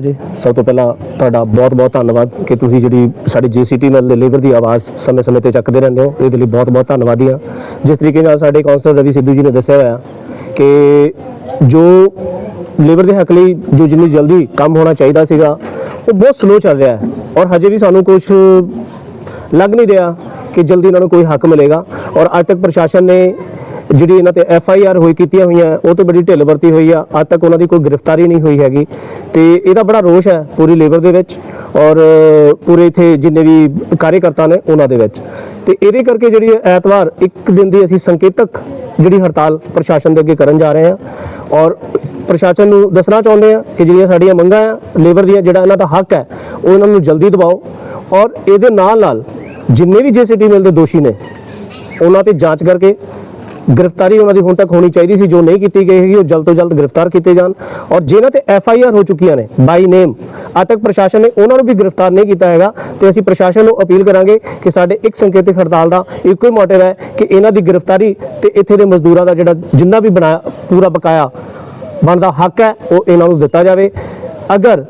ਜੀ। ਸਭ ਤੋਂ ਪਹਿਲਾਂ ਤੁਹਾਡਾ ਬਹੁਤ-ਬਹੁਤ ਧੰਨਵਾਦ ਕਿ ਤੁਸੀਂ ਜਿਹੜੀ ਸਾਡੀ ਜੀਸੀਟੀ ਨਾਲ ਦੇ ਲੇਬਰ ਦੀ ਆਵਾਜ਼ ਸਮੇਂ-ਸਮੇਂ ਤੇ ਚੱਕਦੇ ਰਹਿੰਦੇ ਹੋ। ਇਹਦੇ ਲਈ ਬਹੁਤ-ਬਹੁਤ ਧੰਨਵਾਦੀ ਹਾਂ। ਜਿਸ ਤਰੀਕੇ ਨਾਲ ਸਾਡੇ ਕਾਉਂਸਲਰ ਰਵੀ ਸਿੱਧੂ ਜੀ ਨੇ ਦੱਸਿਆ ਹੋਇਆ ਕਿ ਜੋ ਲੇਬਰ ਦੇ ਹੱਕ ਲਈ ਜੋ ਜਿੰਨੀ ਜਲਦੀ ਕੰਮ ਹੋਣਾ ਚਾਹੀਦਾ ਸੀਗਾ, ਉਹ ਬਹੁਤ ਸਲੋ ਚੱਲ ਰਿਹਾ ਹੈ। ਔਰ ਹਜੇ ਵੀ ਸਾਨੂੰ ਕੁਝ ਲੱਗ ਨਹੀਂ ਰਿਹਾ ਕਿ ਜਲਦੀ ਇਹਨਾਂ ਨੂੰ ਕੋਈ ਹੱਕ ਮਿਲੇਗਾ। ਔਰ ਅੱਜ ਤੱਕ ਪ੍ਰਸ਼ਾਸਨ ਨੇ ਜਿਹੜੀ ਇਹਨਾਂ ਤੇ ਐਫ ਆਈ ਆਰ ਹੋਈ ਕੀਤੀਆਂ ਹੋਈਆਂ, ਉਹ ਤੇ ਬੜੀ ਢਿੱਲ ਵਰਤੀ ਹੋਈ ਆ। ਅੱਜ ਤੱਕ ਉਹਨਾਂ ਦੀ ਕੋਈ ਗ੍ਰਿਫਤਾਰੀ ਨਹੀਂ ਹੋਈ ਹੈਗੀ। ਤੇ ਇਹਦਾ ਬੜਾ ਰੋਸ਼ ਹੈ ਪੂਰੀ ਲੇਬਰ ਦੇ ਵਿੱਚ ਔਰ ਪੂਰੇ ਇਥੇ ਜਿੰਨੇ ਵੀ ਕਾਰਜਕਰਤਾ ਨੇ ਉਹਨਾਂ ਦੇ ਵਿੱਚ। ਤੇ ਇਹਦੇ ਕਰਕੇ ਜਿਹੜੀ ਐਤਵਾਰ, ਇੱਕ ਦਿਨ ਦੀ ਅਸੀਂ ਸੰਕੇਤਕ ਜਿਹੜੀ ਹੜਤਾਲ ਪ੍ਰਸ਼ਾਸਨ ਦੇ ਅੱਗੇ ਕਰਨ ਜਾ ਰਹੇ ਹਾਂ। ਔਰ ਪ੍ਰਸ਼ਾਸਨ ਨੂੰ ਦੱਸਣਾ ਚਾਹੁੰਦੇ ਆ ਕਿ ਜਿਹੜੀਆਂ ਸਾਡੀਆਂ ਮੰਗਾਂ ਆ, ਲੇਬਰ ਦੀਆਂ ਜਿਹੜਾ ਇਹਨਾਂ ਦਾ ਹੱਕ ਹੈ, ਉਹ ਇਹਨਾਂ ਨੂੰ ਜਲਦੀ ਦਿਵਾਓ। ਔਰ ਇਹਦੇ ਨਾਲ ਨਾਲ ਜਿੰਨੇ ਵੀ ਜੇਸੀਟੀ ਮਿਲ ਦੇ ਦੋਸ਼ੀ ਨੇ, ਉਹਨਾਂ ਤੇ ਜਾਂਚ ਕਰਕੇ ਗ੍ਰਿਫਤਾਰੀ ਉਹਨਾਂ ਦੀ ਹੁਣ ਤੱਕ ਹੋਣੀ ਚਾਹੀਦੀ ਸੀ, ਜੋ ਨਹੀਂ ਕੀਤੀ ਗਈ ਹੈਗੀ, ਉਹ ਜਲਦ ਤੋਂ ਜਲਦ ਗ੍ਰਿਫਤਾਰ ਕੀਤੇ ਜਾਣ। ਔਰ ਜਿਨ੍ਹਾਂ ਤੇ ਐਫ ਆਈ ਆਰ ਹੋ ਚੁੱਕੀਆਂ ਨੇ ਬਾਈ ਨੇਮ ਅੱਜ ਤੱਕ ਪ੍ਰਸ਼ਾਸਨ ਨੇ ਉਹਨਾਂ ਨੂੰ ਵੀ ਗ੍ਰਿਫਤਾਰ ਨਹੀਂ ਕੀਤਾ ਹੈਗਾ ਤੇ ਅਸੀਂ ਪ੍ਰਸ਼ਾਸਨ ਨੂੰ ਅਪੀਲ ਕਰਾਂਗੇ ਕਿ ਸਾਡੇ ਇੱਕ ਸੰਕੇਤਿਕ ਹੜਤਾਲ ਦਾ ਇੱਕੋ ਹੀ ਮੋਟਿਵ ਹੈ ਕਿ ਇਹਨਾਂ ਦੀ ਗ੍ਰਿਫਤਾਰੀ ਤੇ ਇੱਥੇ ਦੇ ਮਜ਼ਦੂਰਾਂ ਦਾ ਜਿਹੜਾ ਜਿੰਨਾ ਵੀ ਬਣਾਇਆ, ਪੂਰਾ ਬਕਾਇਆ ਬਣਦਾ ਹੱਕ ਹੈ, ਉਹ ਇਹਨਾਂ ਨੂੰ ਦਿੱਤਾ ਜਾਵੇ। ਅਗਰ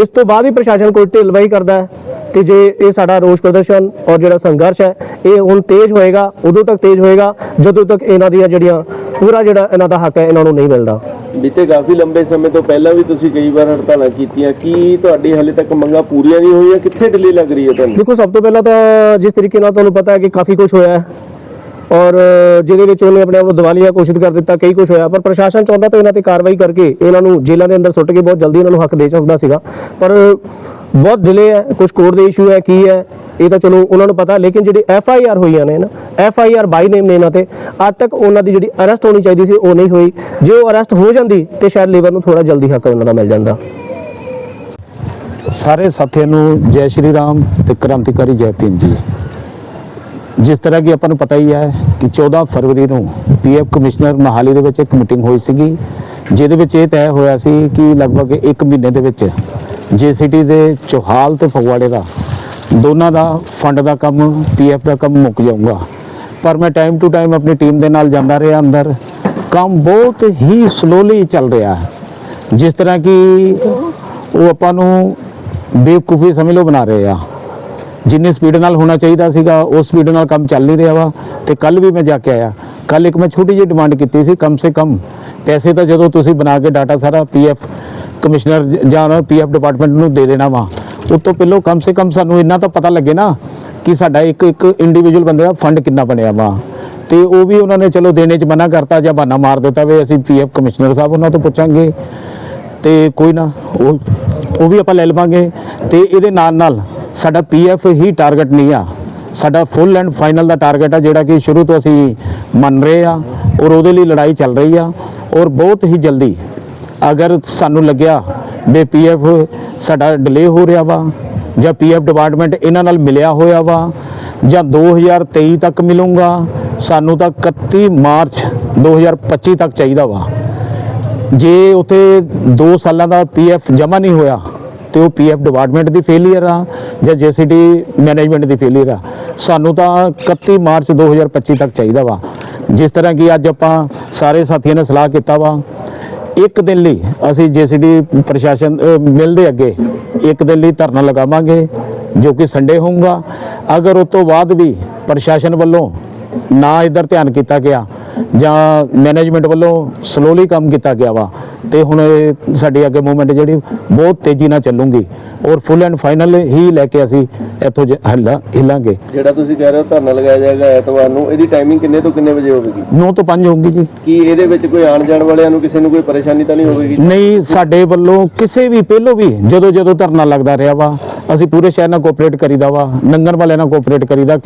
ਇਸ ਤੋਂ ਬਾਅਦ ਹੀ ਪ੍ਰਸ਼ਾਸਨ ਕੋਈ ਢਿੱਲਵਾਈ ਕਰਦਾ ਹੈ ਤੇ ਜੇ ਇਹ ਸਾਡਾ ਰੋਸ ਪ੍ਰਦਰਸ਼ਨ ਔਰ ਜਿਹੜਾ ਸੰਘਰਸ਼ ਹੈ ਇਹ ਹੁਣ ਤੇਜ਼ ਹੋਏਗਾ ਉਦੋਂ ਤੱਕ ਤੇਜ਼ ਹੋਏਗਾ ਜਦੋਂ ਤੱਕ ਇਹਨਾਂ ਦੀਆਂ ਜਿਹੜੀਆਂ ਪੂਰਾ ਜਿਹੜਾ ਇਹਨਾਂ ਦਾ ਹੱਕ ਹੈ ਇਹਨਾਂ ਨੂੰ ਨਹੀਂ ਮਿਲਦਾ। ਬੀਤੇ ਕਾਫੀ ਲੰਬੇ ਸਮੇਂ ਤੋਂ ਪਹਿਲਾਂ ਵੀ ਤੁਸੀਂ ਕਈ ਵਾਰ ਹੜਤਾਲਾਂ ਕੀਤੀਆਂ ਕੀ ਤੁਹਾਡੀ ਹਲੇ ਤੱਕ ਮੰਗਾਂ ਪੂਰੀਆਂ ਨਹੀਂ ਹੋਈਆਂ? ਕਿੱਥੇ ਢਿੱਲੀ ਲੱਗ ਰਹੀ ਹੈ ਤੁਹਾਨੂੰ? ਦੇਖੋ ਸਭ ਤੋਂ ਪਹਿਲਾਂ ਤਾਂ ਜਿਸ ਤਰੀਕੇ ਨਾਲ ਤੁਹਾਨੂੰ ਪਤਾ ਹੈ ਕਿ ਕਾਫੀ ਕੁਝ ਹੋਇਆ ਹੈ। ਔਰ ਜਿਹਦੇ ਵਿੱਚ ਉਹਨੇ ਆਪਣੇ ਆਪ ਨੂੰ ਦਿਵਾਲੀਆ ਘੋਸ਼ਿਤ ਕਰ ਦਿੱਤਾ, ਕਈ ਕੁਝ ਹੋਇਆ, ਪਰ ਪ੍ਰਸ਼ਾਸਨ ਚਾਹੁੰਦਾ ਤਾਂ ਇਹਨਾਂ ਤੇ ਕਾਰਵਾਈ ਕਰਕੇ ਇਹਨਾਂ ਨੂੰ ਜੇਲ੍ਹਾਂ ਦੇ ਅੰਦਰ ਸੁੱਟ ਕੇ ਬਹੁਤ ਜਲਦੀ ਇਹਨਾਂ ਨੂੰ ਹੱਕ ਦੇ ਸਕਦਾ ਸੀਗਾ। ਪਰ ਬਹੁਤ ਡਿਲੇ ਹੈ ਕੁਝ ਕੋਰਟ ਦੇ ਇਸ਼ੂ ਹੈ, ਕੀ ਹੈ, ਇਹ ਤਾਂ ਚਲੋ ਉਹਨਾਂ ਨੂੰ ਪਤਾ, ਲੇਕਿਨ ਜਿਹੜੇ ਐਫ ਆਈ ਆਰ ਹੋਈਆਂ ਨੇ ਨਾ ਐਫ ਆਈ ਆਰ ਬਾਈ ਨੇਮ ਨੇ ਇਹਨਾਂ ਤੇ, ਅੱਜ ਤੱਕ ਉਹਨਾਂ ਦੀ ਜਿਹੜੀ ਅਰੈਸਟ ਹੋਣੀ ਚਾਹੀਦੀ ਸੀ, ਉਹ ਨਹੀਂ ਹੋਈ। ਜੇ ਉਹ ਅਰੈਸਟ ਹੋ ਜਾਂਦੀ, ਤੇ ਸ਼ਾਇਦ ਲੇਬਰ ਨੂੰ ਥੋੜਾ ਜਲਦੀ ਹੱਕ ਉਹਨਾਂ ਦਾ ਮਿਲ ਜਾਂਦਾ। ਸਾਰੇ ਸਾਥੀਆਂ ਨੂੰ ਜੈ ਸ਼੍ਰੀ ਰਾਮ ਤੇ ਕ੍ਰਾਂਤੀਕਾਰੀ ਜੈ ਭੀਮ ਜੀ। ਜਿਸ ਤਰ੍ਹਾਂ ਕਿ ਆਪਾਂ ਨੂੰ ਪਤਾ ਹੀ ਹੈ ਕਿ 14 ਫਰਵਰੀ ਨੂੰ ਪੀਐਫ ਕਮਿਸ਼ਨਰ ਮਹਾਲੀ ਦੇ ਵਿੱਚ ਇੱਕ ਮੀਟਿੰਗ ਹੋਈ ਸੀਗੀ, ਜਿਹਦੇ ਵਿੱਚ ਇਹ ਤੈਅ ਹੋਇਆ ਸੀ ਕਿ ਲਗਭਗ 1 ਮਹੀਨੇ ਦੇ ਵਿੱਚ ਜੀਸੀਟੀ ਦੇ ਚੋਹਾਲ ਤੇ ਫਗਵਾੜੇ ਦਾ ਦੋਨਾਂ ਦਾ ਫੰਡ ਦਾ ਕੰਮ, ਪੀਐਫ ਦਾ ਕੰਮ ਮੁੱਕ ਜਾਊਗਾ। ਪਰ ਮੈਂ ਟਾਈਮ ਟੂ ਟਾਈਮ ਆਪਣੀ ਟੀਮ ਦੇ ਨਾਲ ਜਾਂਦਾ ਰਿਹਾ ਅੰਦਰ। ਕੰਮ ਬਹੁਤ ਹੀ ਸਲੋਲੀ ਚੱਲ ਰਿਹਾ ਹੈ। ਜਿਸ ਤਰ੍ਹਾਂ ਕਿ ਉਹ ਆਪਾਂ ਨੂੰ ਬੇਵਕੂਫੀ ਸਮਝ ਲਓ ਬਣਾ ਰਹੇ ਆ। ਜਿੰਨੀ ਸਪੀਡ ਨਾਲ ਹੋਣਾ ਚਾਹੀਦਾ ਸੀਗਾ, ਉਸ ਸਪੀਡ ਨਾਲ ਕੰਮ ਚੱਲ ਨਹੀਂ ਰਿਹਾ ਵਾ। ਤੇ ਕੱਲ ਵੀ ਮੈਂ ਜਾ ਕੇ ਆਇਆ। ਕੱਲ ਇੱਕ ਮੈਂ ਛੋਟੀ ਜਿਹੀ ਡਿਮਾਂਡ ਕੀਤੀ ਸੀ, ਕਮ ਸੇ ਕਮ ਪੈਸੇ ਤਾਂ ਜਦੋਂ ਤੁਸੀਂ ਬਣਾ ਕੇ ਡਾਟਾ ਸਾਰਾ ਪੀਐਫ ਕਮਿਸ਼ਨਰ ਜਾਂ ਪੀਐਫ ਡਿਪਾਰਟਮੈਂਟ ਨੂੰ ਦੇ ਦੇਣਾ ਵਾ, ਉਸ ਤੋਂ ਪਹਿਲਾਂ ਕਮ ਸੇ ਕਮ ਸਾਨੂੰ ਇੰਨਾ ਤਾਂ ਪਤਾ ਲੱਗੇ ਨਾ ਕਿ ਸਾਡਾ ਇੱਕ ਇੱਕ ਇੰਡੀਵਿਜੂਅਲ ਬੰਦੇ ਦਾ ਫੰਡ ਕਿੰਨਾ ਬਣਿਆ ਵਾ। ਤੇ ਉਹ ਵੀ ਉਹਨਾਂ ਨੇ ਚਲੋ ਦੇਣੇ ਚ ਮਨਾ ਕਰਤਾ ਜਾਂ ਬਹਾਨਾ ਮਾਰ ਦਿੱਤਾ ਵੀ ਅਸੀਂ ਪੀਐਫ ਕਮਿਸ਼ਨਰ ਸਾਹਿਬ ਉਹਨਾਂ ਤੋਂ ਪੁੱਛਾਂਗੇ। ਤੇ ਕੋਈ ਨਾ, ਉਹ ਉਹ ਵੀ ਆਪਾਂ ਲੈ ਲਵਾਂਗੇ। ਤੇ ਇਹਦੇ ਨਾਲ ਨਾਲ ਸਾਡਾ ਪੀਐਫ ਹੀ ਟਾਰਗੇਟ ਨਹੀਂ ਆ। ਸਾਡਾ ਫੁੱਲ ਐਂਡ ਫਾਈਨਲ ਦਾ ਟਾਰਗੇਟ ਆ, ਜਿਹੜਾ ਕਿ ਸ਼ੁਰੂ ਤੋਂ ਅਸੀਂ ਮੰਨ ਰਹੇ ਆ ਔਰ ਉਹਦੇ ਲਈ ਲੜਾਈ ਚੱਲ ਰਹੀ ਆ ਔਰ ਬਹੁਤ ਹੀ ਜਲਦੀ ਅਗਰ ਸਾਨੂੰ ਲੱਗਿਆ ਵੀ ਪੀਐਫ ਸਾਡਾ ਡਿਲੇ ਹੋ ਰਿਹਾ ਵਾ ਜਾਂ ਪੀਐਫ ਡਿਪਾਰਟਮੈਂਟ ਇਹਨਾਂ ਨਾਲ ਮਿਲਿਆ ਹੋਇਆ ਵਾ ਜਾਂ 2023 ਤੱਕ ਮਿਲੂਗਾ, ਸਾਨੂੰ ਤਾਂ 31 ਮਾਰਚ 2025 ਤੱਕ ਚਾਹੀਦਾ ਵਾ। ਜੇ ਉਥੇ 2 ਸਾਲਾਂ ਦਾ ਪੀਐਫ ਜਮ੍ਹਾਂ ਨਹੀਂ ਹੋਇਆ ਤੇ ਉਹ ਪੀਐਫ ਡਿਪਾਰਟਮੈਂਟ ਦੀ ਫੇਲਿਅਰ ਆ ਜਾਂ ਜੀਸੀਡੀ ਮੈਨੇਜਮੈਂਟ ਦੀ ਫੇਲਿਅਰ ਆ। ਸਾਨੂੰ ਤਾਂ 31 ਮਾਰਚ 2025 ਤੱਕ ਚਾਹੀਦਾ ਵਾ। ਜਿਸ ਤਰ੍ਹਾਂ ਕਿ ਅੱਜ ਆਪਾਂ ਸਾਰੇ ਸਾਥੀਆਂ ਨੇ ਸਲਾਹ ਕੀਤਾ ਵਾ ਇੱਕ ਦਿਨ ਲਈ ਅਸੀਂ ਜੀਸੀਡੀ ਪ੍ਰਸ਼ਾਸਨ ਅਹ, ਮਿਲ ਦੇ ਅੱਗੇ ਇੱਕ ਦਿਨ ਲਈ ਧਰਨਾ ਲਗਾਵਾਂਗੇ ਜੋ ਕਿ ਸੰਡੇ ਹੋਊਗਾ। ਅਗਰ ਉਸ ਤੋਂ ਬਾਅਦ ਵੀ ਪ੍ਰਸ਼ਾਸਨ ਵੱਲੋਂ ਨਾ ਇਧਰ ਧਿਆਨ ਕੀਤਾ ਗਿਆ ਜਾਂ ਮੈਨੇਜਮੈਂਟ ਵੱਲੋਂ ਸਲੋਲੀ ਕੰਮ ਕੀਤਾ ਗਿਆ ਵਾ ਤੇ ਹੁਣ ਇਹ ਸਾਡੀ ਅੱਗੇ ਮੂਵਮੈਂਟ ਜਿਹੜੀ ਬਹੁਤ ਤੇਜ਼ੀ ਨਾਲ ਚੱਲੂਗੀ ਔਰ ਫੁੱਲ ਐਂਡ ਫਾਈਨਲ ਹੀ ਲੈ ਕੇ ਅਸੀਂ ਇੱਥੋਂ ਹਿੱਲਾ ਹਿੱਲਾਂਗੇ। ਜਿਹੜਾ ਤੁਸੀਂ ਕਹਿ ਰਹੇ ਹੋ ਧਰਨਾ ਲਗਾਇਆ ਜਾਏਗਾ ਐਤਵਾਰ ਨੂੰ ਇਹਦੀ ਟਾਈਮਿੰਗ ਕਿੰਨੇ ਤੋਂ ਕਿੰਨੇ ਵਜੇ ਹੋਵੇਗੀ? 9 ਤੋਂ 5 ਹੋਊਗੀ ਜੀ। ਕੀ ਇਹਦੇ ਵਿੱਚ ਕੋਈ ਆਣ ਜਾਣ ਵਾਲਿਆਂ ਨੂੰ ਕਿਸੇ ਨੂੰ ਕੋਈ ਪਰੇਸ਼ਾਨੀ ਤਾਂ ਨਹੀਂ ਹੋਵੇਗੀ? ਨਹੀਂ ਸਾਡੇ ਵੱਲੋਂ ਕਿਸੇ ਵੀ ਪਹਿਲੋਂ ਵੀ ਜਦੋਂ ਜਦੋਂ ਧਰਨਾ ਲੱਗਦਾ ਰਿਹਾ ਵਾ ਅਸੀਂ ਪੂਰੇ ਸ਼ਹਿਰ ਨਾਲ ਕੋਆਪਰੇਟ ਕਰੀਦਾ ਵਾ ਨੰਗਨ ਵਾਲਿਆਂ ਨਾਲ ਕੋਆਪਰੇਟ ਕਰੀਦਾ